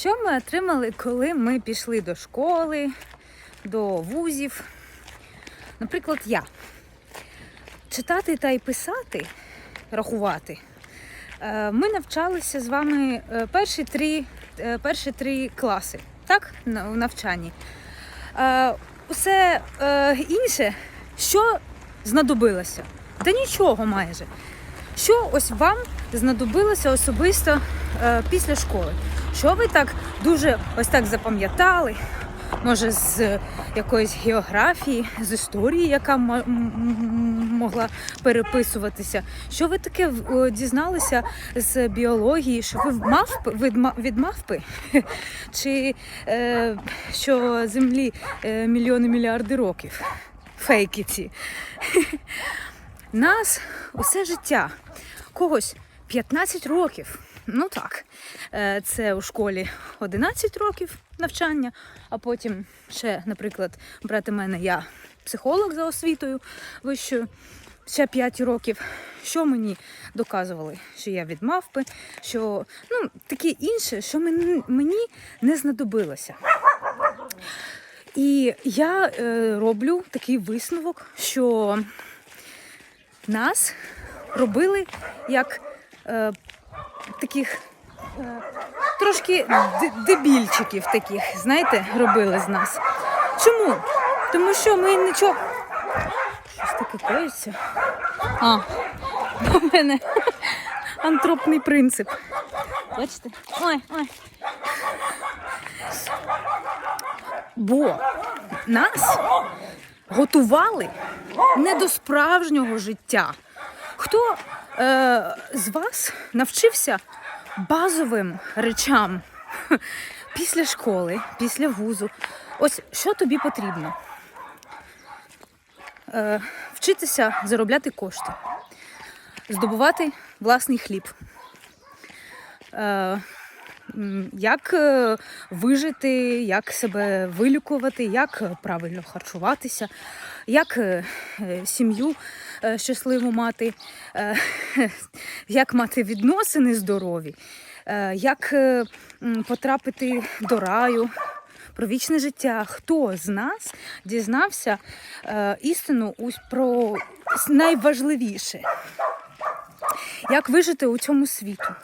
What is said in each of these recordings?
Що ми отримали, коли ми пішли до школи, до вузів? Наприклад, я. Читати та й писати, рахувати. Е, Ми навчалися з вами е, перші три, е, перші три класи, так? У навчанні. Усе інше, що знадобилося? Та нічого майже. Що ось вам знадобилося особисто після школи? Що ви так дуже ось так запам'ятали? Може, з якоїсь географії, з історії, яка могла переписуватися? Що ви таке дізналися з біології? Що ви мавпи від мавпи? Чи е, що землі е, мільйони мільярди років? Фейки ці. Нас усе життя. Когось 15 років. Ну так, Е, це у школі 11 років навчання, а потім ще, наприклад, брати мене, я психолог за освітою вищою, ще 5 років. Що мені доказували? Що я від мавпи, що ну, таке інше, що мені, не знадобилося. І я е, роблю такий висновок, що нас робили як е, таких е, трошки дебільчиків таких, знаєте, робили з нас. Чому? Тому що ми нічого. Щось таке коїться. А, у мене антропний принцип. Бачите? Ой, ой. Бо нас готували не до справжнього життя. Хто е, з вас навчився базовим речам після школи, після вузу? Ось що тобі потрібно? Е, вчитися заробляти кошти, здобувати власний хліб. Е, як е, вижити, як себе вилікувати, як е, правильно харчуватися, як е, сім'ю щасливу мати, як мати відносини здорові, як потрапити до раю. Про вічне життя. Хто з нас дізнався е, істину про найважливіше? Як вижити у цьому світу?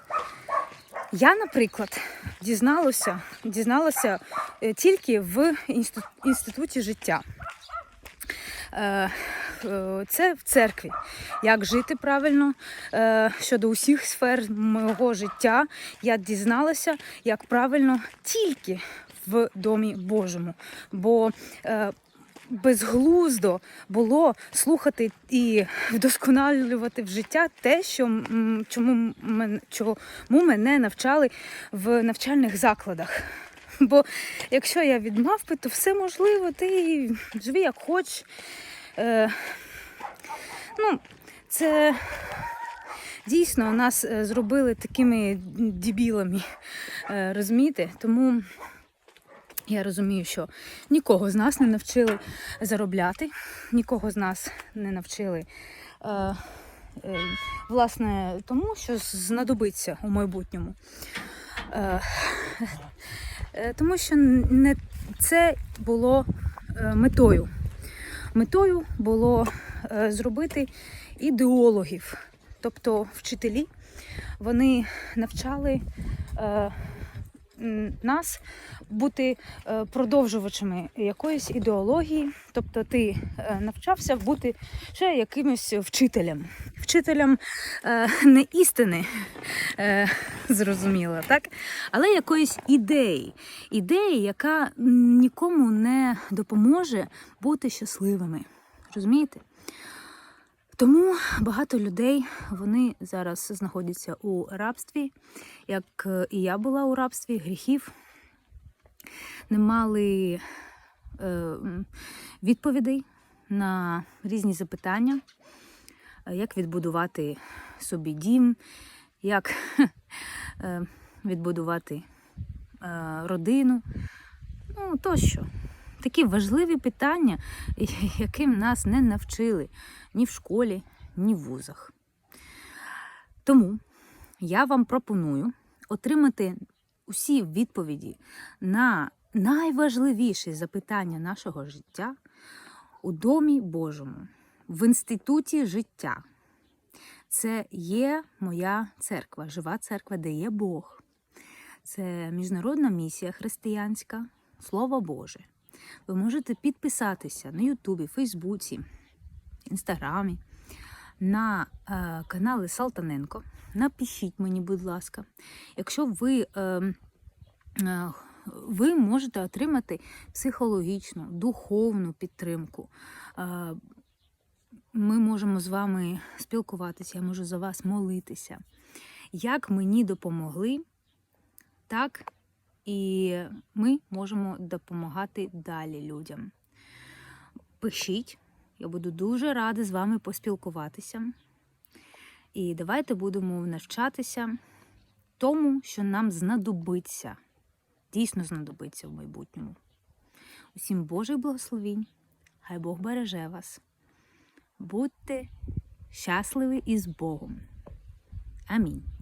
Я, наприклад, дізналася, дізналася е, тільки в інституті життя. Е, е, Це в церкві. Як жити правильно щодо усіх сфер мого життя. Я дізналася, як правильно тільки в Домі Божому. Бо безглуздо було слухати і вдосконалювати в життя те, що чому чому мене навчали в навчальних закладах. Бо якщо я від мавпи, то все можливо, ти живи як хоч. Е, ну, це дійсно нас е, зробили такими дебілами, е, розумієте? Тому я розумію, що нікого з нас не навчили заробляти, нікого з нас не навчили. Е, е, власне, тому що знадобиться у майбутньому. Е, е, тому що не це було метою. Метою було зробити ідеологів, тобто вчителі, вони навчали нас бути е, продовжувачами якоїсь ідеології. Тобто ти е, навчався бути ще якимось вчителем. Вчителем е, не істини, зрозуміло, так? але якоїсь ідеї. Ідеї, яка нікому не допоможе бути щасливими. Розумієте? Тому багато людей вони зараз знаходяться у рабстві, як е, і я була у рабстві, гріхів, не мали е, відповідей на різні запитання, е, як відбудувати собі дім, як е, відбудувати е, родину, ну тощо. Такі важливі питання, яким нас не навчили ні в школі, ні в вузах. Тому я вам пропоную отримати усі відповіді на найважливіші запитання нашого життя у домі Божому, в інституті життя. Це є моя церква, жива церква, де є Бог. Це міжнародна місія християнська, Слово Боже. Ви можете підписатися на Ютубі, Фейсбуці, Інстаграмі, на е, канали Салтаненко. Напишіть мені, будь ласка. Якщо ви, е, е, ви можете отримати психологічну, духовну підтримку. Е, ми можемо з вами спілкуватися, я можу за вас молитися. Як мені допомогли, так і ми можемо допомагати далі людям. Пишіть, я буду дуже рада з вами поспілкуватися. І давайте будемо навчатися тому, що нам знадобиться, дійсно знадобиться в майбутньому. Усім Божих благословінь, хай Бог береже вас. Будьте щасливі і з Богом. Амінь.